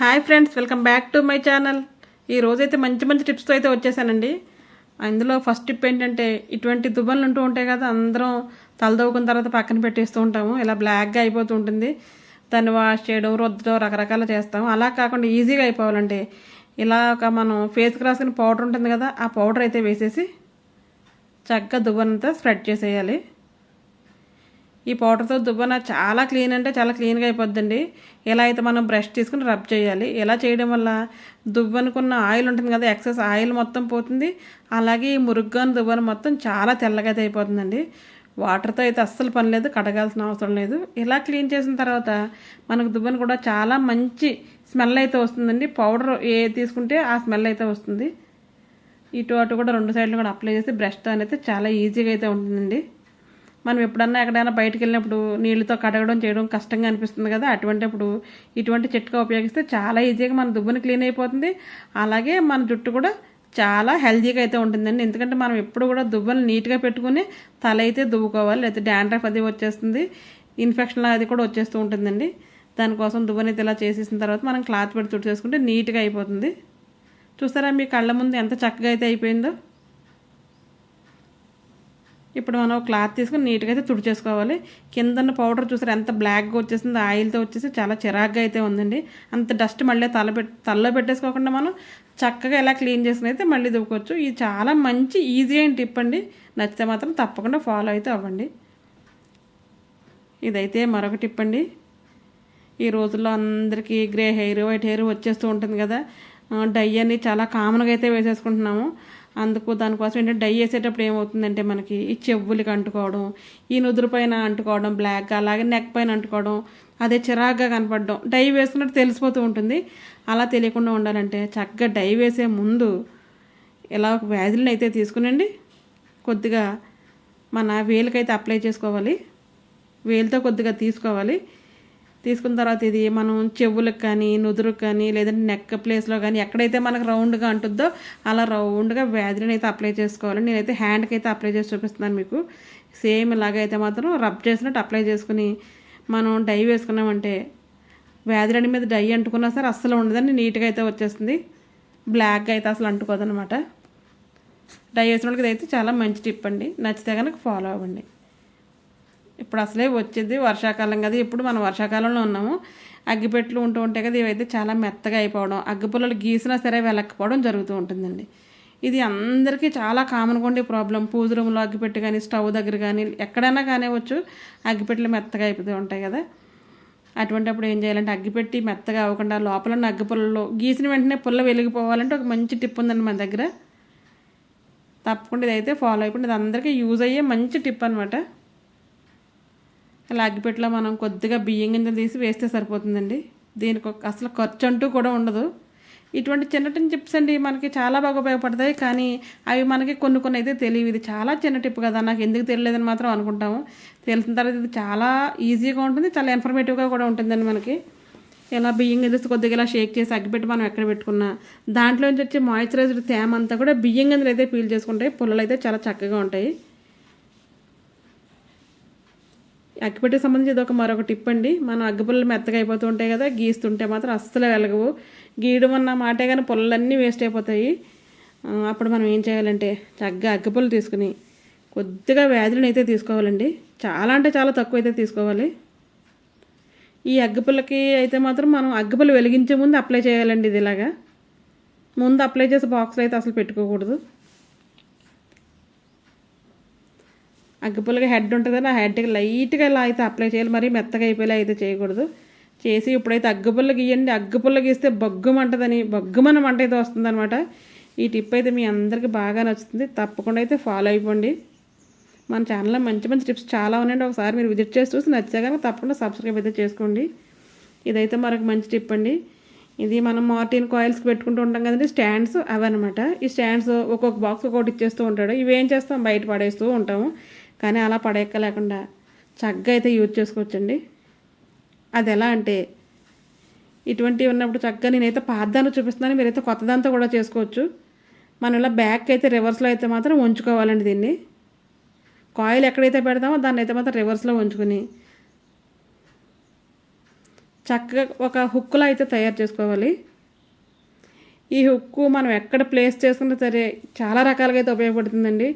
Hi friends welcome back to my channel. ఈ రోజైతే మంచి మంచి టిప్స్తో అయితే వచ్చేసానండి. అందులో ఫస్ట్ టిప్ ఏంటంటే ఇటువంటి దుబ్బలు ఉంటూ ఉంటాయి కదా అందరం తలదవ్వుకున్న తర్వాత పక్కన పెట్టేస్తూ ఉంటాము. ఇలా బ్లాక్గా అయిపోతూ ఉంటుంది. దాన్ని వాష్ చేయడం రుద్దడం రకరకాలు చేస్తాం అలా కాకుండా ఈజీగా అయిపోవాలంటే ఇలా ఒక మనం ఫేస్కి రాసిన పౌడర్ ఉంటుంది కదా ఆ పౌడర్ అయితే వేసేసి చక్కగా దువ్వనంతా స్ప్రెడ్ చేసేయాలి. ఈ పౌడర్తో దువ్వన చాలా క్లీన్ అంటే చాలా క్లీన్గా అయిపోద్దండి. ఇలా అయితే మనం బ్రష్ తీసుకుని రబ్ చేయాలి. ఇలా చేయడం వల్ల దువ్వనుకున్న ఆయిల్ ఉంటుంది కదా ఎక్సెస్ ఆయిల్ మొత్తం పోతుంది. అలాగే ఈ మురుగ్గాను దువ్వన మొత్తం చాలా తెల్లగా అయితే అయిపోతుందండి. వాటర్తో అయితే అస్సలు పని లేదు కడగాల్సిన అవసరం లేదు. ఇలా క్లీన్ చేసిన తర్వాత మనకు దువ్వను కూడా చాలా మంచి స్మెల్ అయితే వస్తుందండి. పౌడర్ ఏ తీసుకుంటే ఆ స్మెల్ అయితే వస్తుంది. ఇటు అటు కూడా రెండు సైడ్లు కూడా అప్లై చేసి బ్రష్తో అయితే చాలా ఈజీగా అయితే ఉంటుందండి. మనం ఎప్పుడన్నా ఎక్కడైనా బయటకు వెళ్ళినప్పుడు నీళ్ళతో కడగడం చేయడం కష్టంగా అనిపిస్తుంది కదా. అటువంటిప్పుడు ఇటువంటి చిట్కా ఉపయోగిస్తే చాలా ఈజీగా మన దుబ్బుని క్లీన్ అయిపోతుంది. అలాగే మన జుట్టు కూడా చాలా హెల్తీగా అయితే ఉంటుందండి. ఎందుకంటే మనం ఎప్పుడు కూడా దువ్వని నీట్గా పెట్టుకుని తల అయితే దువ్వుకోవాలి లేకపోతే డాండ్రఫ్ అది వచ్చేస్తుంది. ఇన్ఫెక్షన్ అది కూడా వచ్చేస్తూ ఉంటుందండి. దానికోసం దువ్వని అయితే ఇలా చేసేసిన తర్వాత మనం క్లాత్ పెట్టి తుడి చేసుకుంటే నీట్గా అయిపోతుంది. చూసారా మీ కళ్ళ ముందు ఎంత చక్కగా అయితే అయిపోయిందో? ఇప్పుడు మనం క్లాత్ తీసుకుని నీట్గా అయితే తుడిచేసుకోవాలి. కిందన్న పౌడర్ చూసారు ఎంత బ్లాక్గా వచ్చేసింది ఆయిల్తో వచ్చేసి చాలా చిరాగ్గా అయితే ఉందండి. అంత డస్ట్ మళ్ళీ తల పెట్ తలలో పెట్టేసుకోకుండా మనం చక్కగా ఎలా క్లీన్ చేసుకుని అయితే మళ్ళీ దువ్వుకోవచ్చు. ఇది చాలా మంచి ఈజీ అయిన టిప్ అండి. నచ్చితే మాత్రం తప్పకుండా ఫాలో అయితే అవ్వండి. ఇదైతే మరొక టిప్ అండి. ఈ రోజుల్లో అందరికీ గ్రే హెయిర్ వైట్ హెయిర్ వచ్చేస్తూ ఉంటుంది కదా. డై అని చాలా కామన్గా అయితే వేసేసుకుంటున్నాము. అందుకు దానికోసం ఏంటంటే డై వేసేటప్పుడు ఏమవుతుందంటే మనకి ఈ చెవులకి అంటుకోవడం ఈ నుదురు పైన అంటుకోవడం బ్లాక్ అలాగే నెక్ పైన అంటుకోవడం అదే చిరాగ్గా కనపడడం. డై వేసుకున్నట్టు తెలిసిపోతూ ఉంటుంది. అలా తెలియకుండా ఉండాలంటే చక్కగా డై వేసే ముందు ఇలా ఒక వ్యాధిని అయితే తీసుకునండి. కొద్దిగా మన వేలుకైతే అప్లై చేసుకోవాలి. వేలుతో కొద్దిగా తీసుకోవాలి. తీసుకున్న తర్వాత ఇది మనం చెవులకు కానీ నుదురుకు కానీ లేదంటే నెక్ ప్లేస్లో కానీ ఎక్కడైతే మనకు రౌండ్గా అంటుందో అలా రౌండ్గా వ్యాధిని అయితే అప్లై చేసుకోవాలి. నేనైతే హ్యాండ్కి అయితే అప్లై చేసి చూపిస్తున్నాను మీకు. సేమ్ ఇలాగైతే మాత్రం రబ్ చేసినట్టు అప్లై చేసుకుని మనం డై వేసుకున్నామంటే వ్యాధిరని మీద డై అంటుకున్నా సరే అస్సలు ఉండదని నీట్గా అయితే వచ్చేస్తుంది. బ్లాక్గా అయితే అసలు అంటుకోదనమాట డై వేసిన వాళ్ళకి అయితే చాలా మంచి టిప్ అండి. నచ్చితే కనుక ఫాలో అవ్వండి. ఇప్పుడు అసలే వచ్చేది వర్షాకాలం కదా ఇప్పుడు మనం వర్షాకాలంలో ఉన్నాము. అగ్గిపెట్లు ఉంటూ ఉంటాయి కదా ఇవైతే చాలా మెత్తగా అయిపోవడం అగ్గిపుల్లలు గీసినా సరే వెళ్ళకపోవడం జరుగుతూ ఉంటుందండి. ఇది అందరికీ చాలా కామన్ ఉండే ప్రాబ్లం పూజ రూమ్లో అగ్గిపెట్టి కానీ స్టవ్ దగ్గర కానీ ఎక్కడైనా కానివచ్చు అగ్గిపెట్టెలు మెత్తగా అయిపోతూ ఉంటాయి కదా. అటువంటి అప్పుడు ఏం చేయాలంటే అగ్గిపెట్టి మెత్తగా అవ్వకుండా లోపల ఉన్న అగ్గిపుల్లలో గీసిన వెంటనే పుల్ల వెలిగిపోవాలంటే ఒక మంచి టిప్ ఉందండి మన దగ్గర. తప్పకుండా ఇదైతే ఫాలో అయిపోయింది ఇది అందరికీ యూజ్ అయ్యే మంచి టిప్ అనమాట ఇలా అగ్గిపెట్టలో మనం కొద్దిగా బియ్యం గింజలు తీసి వేస్తే సరిపోతుందండి. దీనికి ఒక అసలు ఖర్చు అంటూ కూడా ఉండదు. ఇటువంటి చిన్న చిన్న టిప్స్ అండి మనకి చాలా బాగా ఉపయోగపడతాయి. కానీ అవి మనకి కొన్ని కొన్ని అయితే తెలియవు. ఇది చాలా చిన్న టిప్ కదా. నాకు ఎందుకు తెలియలేదని మాత్రం అనుకుంటాము. తెలిసిన తర్వాత ఇది చాలా ఈజీగా ఉంటుంది. చాలా ఇన్ఫర్మేటివ్గా కూడా ఉంటుందండి మనకి. ఇలా బియ్యం గింజలు కొద్దిగా ఇలా షేక్ చేసి అగ్గిపెట్టి మనం ఎక్కడ పెట్టుకున్నా దాంట్లోంచి వచ్చే మాయిశ్చరైజర్ తేమ అంతా కూడా బియ్యం గింజలు అయితే పీల్ చేసుకుంటాయి పుల్లలు అయితే చాలా చక్కగా ఉంటాయి. అగ్గిపెట్టెకి సంబంధించి ఇది ఒక మరొక టిప్ అండి. మనం అగ్గిపుల్లలు మెత్తగా అయిపోతూ ఉంటాయి కదా గీస్తుంటే మాత్రం అస్సలు వెలగవు. గీయడం అన్న మాటే కానీ పుల్లలన్నీ వేస్ట్ అయిపోతాయి. అప్పుడు మనం ఏం చేయాలంటే చక్కగా అగ్గిపుల్లలు తీసుకుని కొద్దిగా వ్యాధులను అయితే తీసుకోవాలండి. చాలా అంటే చాలా తక్కువ అయితే తీసుకోవాలి. ఈ అగ్గిపుల్లకి అయితే మాత్రం మనం అగ్గిపుల్ల వెలిగించే ముందు అప్లై చేయాలండి ఇది ఇలాగా ముందు అప్లై చేసే బాక్స్లో అయితే అసలు పెట్టుకోకూడదు. అగ్గిపుల్లగా హెడ్ ఉంటుంది ఆ హెడ్కి లైట్గా ఇలా అయితే అప్లై చేయాలి. మరి మెత్తగా అయిపోయేలా అయితే చేయకూడదు. చేసి ఇప్పుడైతే అగ్గిపుల్ల గీయండి. అగ్గిపుల్ల గీస్తే బొగ్గుమంటదని బొగ్గుమన మంట అయితే వస్తుందనమాట ఈ టిప్ అయితే మీ అందరికీ బాగా నచ్చుతుంది. తప్పకుండా అయితే ఫాలో అయిపోండి. మన ఛానల్లో మంచి మంచి టిప్స్ చాలా ఉన్నాయండి. ఒకసారి మీరు విజిట్ చేసి చూసి నచ్చే కనుక తప్పకుండా సబ్స్క్రైబ్ అయితే చేసుకోండి. ఇదైతే మరొక మంచి టిప్ అండి. ఇది మనం మార్టిన్ కాయిల్స్కి పెట్టుకుంటూ ఉంటాం కదండి స్టాండ్స్ అవన్నమాట. ఈ స్టాండ్స్ ఒక్కొక్క బాక్స్ ఒకటి ఇచ్చేస్తూ ఉంటాడు. ఇవి ఏం చేస్తాం? బయట పడేస్తూ ఉంటాము. కానీ అలా పడేక్క లేకుండా చక్కగా అయితే యూజ్ చేసుకోవచ్చండి. అది ఎలా అంటే ఇటువంటివి ఉన్నప్పుడు చక్కగా నేనైతే పాతదాన్ని చూపిస్తున్నాను మీరైతే కొత్తదాంతో కూడా చేసుకోవచ్చు. మనం ఇలా బ్యాక్ అయితే రివర్స్లో అయితే మాత్రం ఉంచుకోవాలండి దీన్ని. కాయిల్ ఎక్కడైతే పెడతామో దాన్ని అయితే మాత్రం రివర్స్లో ఉంచుకుని చక్కగా ఒక హుక్కులో అయితే తయారు చేసుకోవాలి. ఈ హుక్కు మనం ఎక్కడ ప్లేస్ చేసుకున్నా సరే చాలా రకాలుగా అయితే ఉపయోగపడుతుందండి.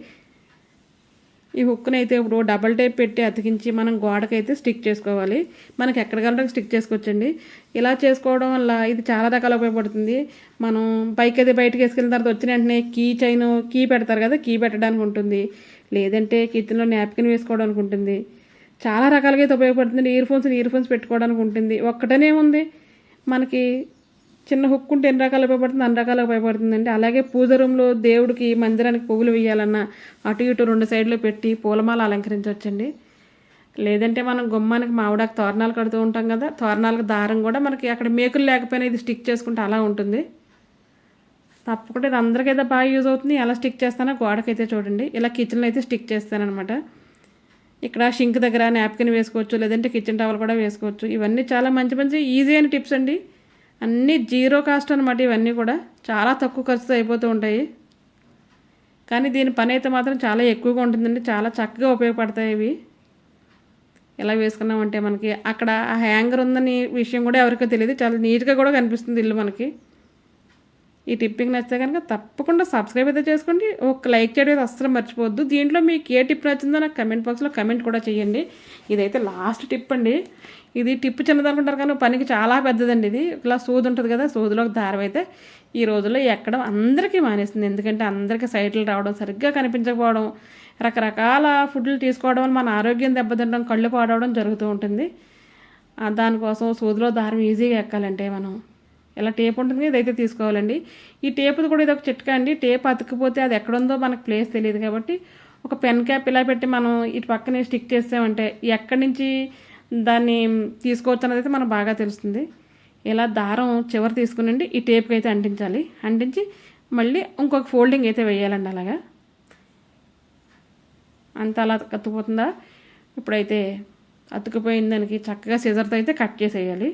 ఈ హుక్ని అయితే ఇప్పుడు డబల్ టైప్ పెట్టి అతికించి మనం గోడకైతే స్టిక్ చేసుకోవాలి. మనకి ఎక్కడ కలరకు స్టిక్ చేసుకోవచ్చండి. ఇలా చేసుకోవడం వల్ల ఇది చాలా రకాల ఉపయోగపడుతుంది. మనం పైకి అయితే బయటకు వేసుకెళ్ళిన తర్వాత వచ్చిన వెంటనే కీ చైన్ కీ పెడతారు కదా కీ పెట్టడానికి ఉంటుంది. లేదంటే కిచెన్లో నాప్కిన్ వేసుకోవడానికి ఉంటుంది. చాలా రకాలుగా అయితే ఉపయోగపడుతుంది. ఇయర్ ఫోన్స్ ఇయర్ ఫోన్స్ పెట్టుకోవడానికి ఉంటుంది. ఒక్కటనే ఉంది. మనకి చిన్న హుక్ ఉంటే ఎన్ని రకాలు ఉపయోగపడుతుంది అన్ని రకాలు ఉపయోగపడుతుందండి అలాగే పూజ రూమ్లో దేవుడికి మందిరానికి పువ్వులు వేయాలన్నా అటు ఇటు రెండు సైడ్లో పెట్టి పూలమాల అలంకరించవచ్చండి. లేదంటే మనం గుమ్మానికి మామిడాకు తోరణాలు కడుతూ ఉంటాం కదా తోరణాలకు దారం కూడా మనకి అక్కడ మేకులు లేకపోయినా ఇది స్టిక్ చేసుకుంటే అలా ఉంటుంది. తప్పకుండా ఇది అందరికైతే బాగా యూజ్ అవుతుంది. ఎలా స్టిక్ చేస్తానో గోడకైతే చూడండి. ఇలా కిచెన్లో అయితే స్టిక్ చేస్తానమాట ఇక్కడ షింక్ దగ్గర నాప్కిన్ వేసుకోవచ్చు లేదంటే కిచెన్ టవల్ కూడా వేసుకోవచ్చు. ఇవన్నీ చాలా మంచి మంచి ఈజీ అయిన టిప్స్ అండి. అన్నీ జీరో కాస్ట్ అనమాట ఇవన్నీ కూడా. చాలా తక్కువ ఖర్చుతో అయిపోతూ ఉంటాయి. కానీ దీని పని అయితే మాత్రం చాలా ఎక్కువగా ఉంటుందండి. చాలా చక్కగా ఉపయోగపడతాయి ఇవి. ఎలా వేసుకున్నామంటే మనకి అక్కడ ఆ హ్యాంగర్ ఉందని విషయం కూడా ఎవరికో తెలియదు. చాలా నీట్గా కూడా కనిపిస్తుంది ఇల్లు మనకి. ఈ టిప్పింగ్ నచ్చితే కనుక తప్పకుండా సబ్స్క్రైబ్ అయితే చేసుకోండి. ఒక లైక్ చేయడం అయితే అస్సలు మర్చిపోవద్దు. దీంట్లో మీకు ఏ టిప్ నచ్చిందో నాకు కమెంట్ బాక్స్లో కమెంట్ కూడా చేయండి. ఇదైతే లాస్ట్ టిప్ అండి. ఇది టిప్పు చిన్నదనుకుంటారు కానీ పనికి చాలా పెద్దదండి ఇది. ఇలా సూది ఉంటుంది కదా సూదిలోకి దారం అయితే ఈ రోజుల్లో ఎక్కడం అందరికీ మానేస్తుంది ఎందుకంటే అందరికీ సైట్లు రావడం సరిగ్గా కనిపించకపోవడం రకరకాల ఫుడ్లు తీసుకోవడం వల్ల మన ఆరోగ్యం దెబ్బతింటడం కళ్ళు పాడవడం జరుగుతూ ఉంటుంది. దానికోసం సూదిలో దారం ఈజీగా ఎక్కాలంటే మనం ఇలా టేప్ ఉంటుంది ఇదైతే తీసుకోవాలండి. ఈ టేప్ కూడా ఇది ఒక చిట్కా అండి. టేప్ అతుక్కుపోతే అది ఎక్కడుందో మనకు ప్లేస్ తెలియదు కాబట్టి ఒక పెన్ క్యాప్ ఇలా పెట్టి మనం ఇటు పక్కనే స్టిక్ చేసామంటే ఎక్కడి నుంచి దాన్ని తీసుకోవచ్చు అన్నది అయితే మనకు బాగా తెలుస్తుంది. ఇలా దారం చివరి తీసుకునండి ఈ టేప్కి అయితే అంటించాలి. అంటించి మళ్ళీ ఇంకొక ఫోల్డింగ్ అయితే వేయాలండి అలాగా. అంత అలా అతుకుపోతుందా ఇప్పుడైతే అతుకుపోయిన దానికి చక్కగా సిజర్తో అయితే కట్ చేసేయాలి.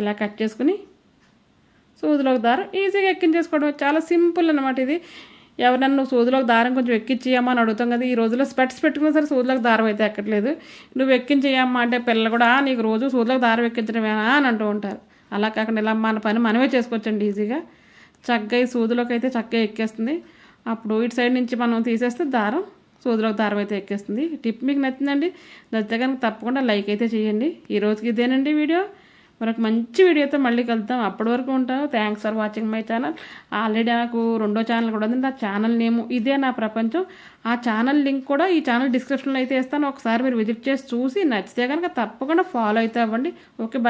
ఇలా కట్ చేసుకుని సూదిలోకి దారం ఈజీగా ఎక్కించేసుకోవడం చాలా సింపుల్ అనమాట ఇది. ఎవరన్నా నువ్వు సూదిలోకి దారం కొంచెం ఎక్కించేయమ్మా అని అడుగుతాం కదా ఈ రోజుల్లో స్పెట్స్ పెట్టుకున్నా సరే సూదిలోకి దారం అయితే ఎక్కట్లేదు. నువ్వు ఎక్కించేయమ్మా అంటే పిల్లలు కూడా నీకు రోజు సూదిలోకి దారం ఎక్కించడమేనా అని అంటూ ఉంటారు. అలా కాకుండా ఇలా మన పని మనమే చేసుకోవచ్చండి ఈజీగా. చక్కగా ఈ సూదిలోకి అయితే చక్కగా ఎక్కేస్తుంది. అప్పుడు ఇటు సైడ్ నుంచి మనం తీసేస్తే దారం సూదిలోకి దారం అయితే ఎక్కేస్తుంది. టిప్ మీకు నచ్చిందండి నచ్చితే కనుక తప్పకుండా లైక్ అయితే చేయండి. ఈ రోజుకి ఇదేనండి వీడియో. మరొక మంచి వీడియోతో మళ్ళీ కలుద్దాం. అప్పటి వరకు ఉంటాను thanks for watching my channel already నాకు రెండో ఛానల్ కూడా ఉంది. నా ఛానల్ నేమ్ ఇదే నా ప్రపంచం. ఆ ఛానల్ లింక్ కూడా ఈ ఛానల్ డిస్క్రిప్షన్లో అయితే ఇస్తాను ఒకసారి మీరు విజిట్ చేసి చూసి నచ్చితే కనుక తప్పకుండా ఫాలో అయితే అవ్వండి. Okay bye